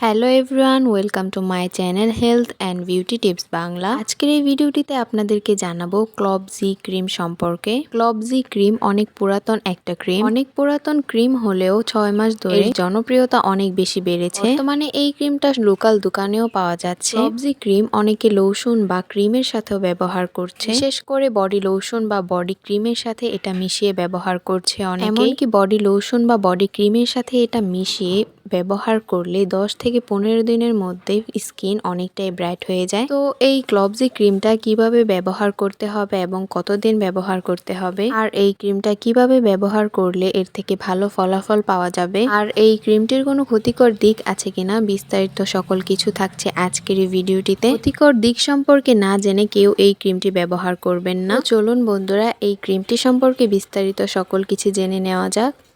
Hello everyone welcome to my channel health and beauty tips Bangla আজকের এই ভিডিওটিতে আপনাদেরকে জানাব ক্লবজি ক্রিম সম্পর্কে। ক্লবজি ক্রিম অনেক পুরাতন একটা ক্রিম অনেক পুরাতন ক্রিম হলেও ছয় মাস ধরে জনপ্রিয়তা অনেক বেশি বেড়েছে। বর্তমানে এই ক্রিমটা লোকাল দোকানেও পাওয়া যাচ্ছে। ক্লবজি ক্রিম অনেকে লোশন বা ক্রিমের সাথেও ব্যবহার করছে। বিশেষ করে বডি লোশন বা বডি ক্রিমের সাথে এটা মিশিয়ে ব্যবহার করছে অনেকে। এমনকি বডি লোশন বা বডি ক্রিমের সাথে এটা মিশিয়ে ব্যবহার করলে দশ থেকে পনেরো দিনের মধ্যে স্কিন অনেকটাই ব্রাইট হয়ে যায়। তো এই ক্লবজি ক্রিমটা কীভাবে ব্যবহার করতে হবে এবং কতদিন ব্যবহার করতে হবে? আর এই ক্রিমটা কীভাবে ব্যবহার করলে এর থেকে ভালো ফলাফল পাওয়া যাবে? আর এই ক্রিমটির কোনো ক্ষতিকর দিক আছে কিনা? বিস্তারিত সকল কিছু থাকছে আজকের এই ভিডিওটিতে। ক্ষতিকর দিক সম্পর্কে না জেনে কেউ এই ক্রিমটি ব্যবহার করবেন না। চলুন বন্ধুরা, এই ক্রিমটি সম্পর্কে বিস্তারিত সকল কিছু জেনে নেওয়া যাক।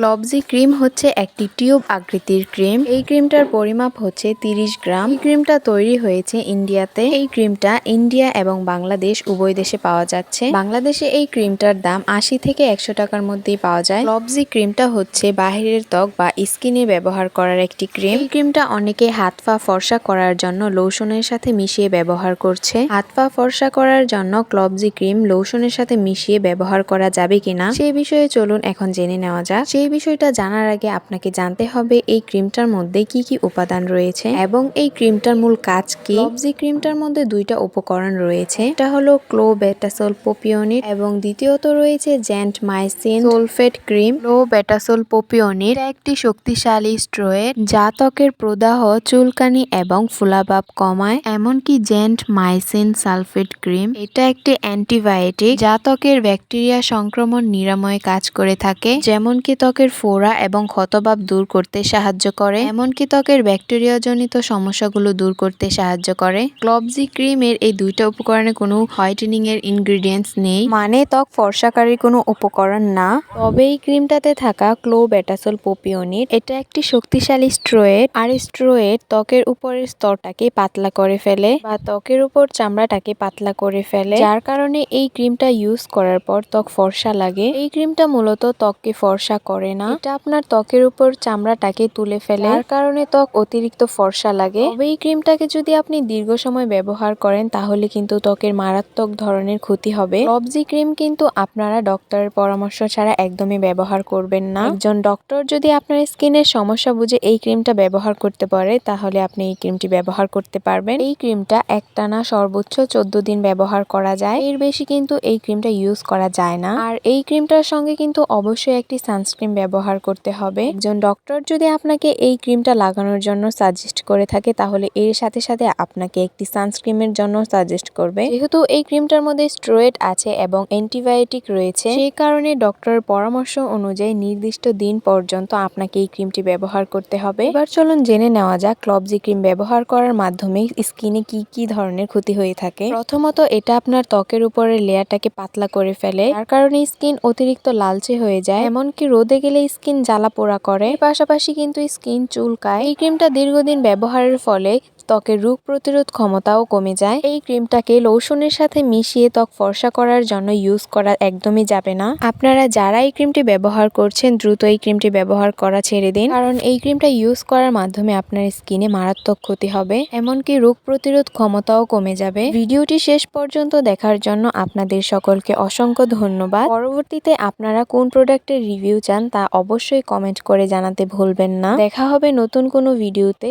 ক্লবজি ক্রিম হচ্ছে একটি টিউব আকৃতির ক্রিম এই ক্রিমটার পরিমাপ হচ্ছে 30 গ্রাম। এই ক্রিমটা তৈরি হয়েছে ইন্ডিয়াতে। এই ক্রিমটা ইন্ডিয়া এবং বাংলাদেশ উভয় দেশে পাওয়া যাচ্ছে। বাংলাদেশে এই ক্রিমটার দাম আশি থেকে একশো টাকার মধ্যেই পাওয়া যায়। ক্লবজি ক্রিমটা হচ্ছে বাহিরের ত্বক বা স্কিনে ব্যবহার করার একটি ক্রিম এই ক্রিমটা অনেকে হাত পা ফর্সা করার জন্য লোশনের সাথে মিশিয়ে ব্যবহার করছে। হাত পা ফর্সা করার জন্য ক্লবজি ক্রিম লোশনের সাথে মিশিয়ে ব্যবহার করা যাবে কিনা সেই বিষয়ে চলুন এখন জেনে নেওয়া যাক। সেই বিষয়টা জানার আগে আপনাকে জানতে হবে, এই ক্রিমটার মধ্যে কি কি উপাদান রয়েছে এবং এই ক্রিমটার মূল কাজ কি? লবজি ক্রিমটার মধ্যে দুইটা উপকরণ রয়েছে। এটা হলো ক্লো বেটাসোল পোপিওনিট এবং দ্বিতীয়ত রয়েছে gentamicin sulphate cream clobetasol propionate একটি শক্তিশালী স্ট্রোয়েড যা ত্বকের প্রদাহ, চুলকানি এবং ফুলাভাব কমায়, এমনকি জেন্ট মাইসিন সালফেট ক্রিম এটা একটি অ্যান্টিবায়োটিক। যা ত্বকের ব্যাকটেরিয়া সংক্রমণ নিরাময়ে কাজ করে থাকে, যেমনকি ত্বকের ফোড়া এবং ক্ষতভাব দূর করতে সাহায্য করে, এমনকি ত্বকের ব্যাকটেরিয়াজনিত সমস্যাগুলো দূর করতে সাহায্য করে। ক্লবজি ক্রিমের এই দুইটা উপকরণে কোনো হোয়াইটেনিং এর ইনগ্রিডিয়েন্টস নেই। মানে ত্বক ফর্সাকারী কোনো উপকরণ না। তবে এই ক্রিমটাতে থাকা ক্লোবেটাসল পোপিওনিট, এটা একটি শক্তিশালী স্ট্রোয়েড, আর স্ট্রোয়েড ত্বকের উপরের স্তরটাকে পাতলা করে ফেলে বা ত্বকের উপর চামড়াটাকে পাতলা করে ফেলে। যার কারণে এই ক্রিমটা ইউজ করার পর ত্বক ফর্সা লাগে। এই ক্রিমটা মূলত ত্বককে ফর্সা করে। না। এটা আপনার ত্বকের উপর চামড়াটাকে তুলে ফেলে। যার কারণে ত্বক অতিরিক্ত ফর্সা লাগে। তবে এই ক্রিমটাকে যদি আপনি দীর্ঘ সময় ব্যবহার করেন তাহলে কিন্তু ত্বকের মারাত্মক ধরনের ক্ষতি হবে। লবজি ক্রিম কিন্তু আপনারা ডক্টরের পরামর্শ ছাড়া একদমই ব্যবহার করবেন না। একজন ডক্টর যদি আপনার স্কিনের সমস্যা বুঝে এই ক্রিমটা ব্যবহার করতে পারে তাহলে আপনি এই ক্রিমটি ব্যবহার করতে পারবেন। এই ক্রিমটা একটানা সর্বোচ্চ চোদ্দ দিন ব্যবহার করা যায়। এর বেশি কিন্তু এই ক্রিমটা ইউজ করা যায় না। আর এই ক্রিমটার সঙ্গে কিন্তু অবশ্যই একটি সানস্ক্রিন ব্যবহার করতে হবে। একজন ডক্টর যদি আপনাকে এই ক্রিমটা লাগানোর জন্য সাজেস্ট করে থাকে, তাহলে এর সাথে সাথে আপনাকে একটি সানস্ক্রিনের জন্য সাজেস্ট করবে। যেহেতু এই ক্রিমটার মধ্যে স্ট্রোয়েড আছে এবং অ্যান্টিবায়োটিক রয়েছে সেই কারণে ডক্টরের পরামর্শ অনুযায়ী নির্দিষ্ট দিন পর্যন্ত আপনাকে এই ক্রিমটি ব্যবহার করতে হবে। এবার চলুন জেনে নেওয়া যাক ক্লবজি ক্রিম ব্যবহার করার মাধ্যমে স্কিনে কি কি ধরনের ক্ষতি হয়ে থাকে। প্রথমত, এটা আপনার ত্বকের উপরের লেয়ারটাকে পাতলা করে ফেলে। তার কারণে স্কিন অতিরিক্ত লালচে হয়ে যায়, এমনকি রোদে গেলে স্কিন জ্বালা পোড়া করে। পাশাপাশি কিন্তু স্কিন চুলকায়। এই ক্রিমটা দীর্ঘদিন ব্যবহারের ফলে ত্বকের রোগ প্রতিরোধ ক্ষমতাও কমে যায়। এই ক্রিমটাকে লোশনের সাথে মিশিয়ে ত্বক ফর্সা করার জন্য ইউজ করা একদমই যাবে না। আপনারা যারা এই ক্রিমটি ব্যবহার করছেন, দ্রুত এই ক্রিমটি ব্যবহার করা ছেড়ে দিন। কারণ এই ক্রিমটা ইউজ করার মাধ্যমে আপনার স্কিনে মারাত্মক ক্ষতি হবে। এমনকি রোগ প্রতিরোধ ক্ষমতাও কমে যাবে। ভিডিওটি শেষ পর্যন্ত দেখার জন্য আপনাদের সকলকে অসংখ্য ধন্যবাদ। পরবর্তীতে আপনারা কোন প্রোডাক্টের রিভিউ চান তা অবশ্যই কমেন্ট করে জানাতে ভুলবেন না। দেখা হবে নতুন কোনো ভিডিওতে।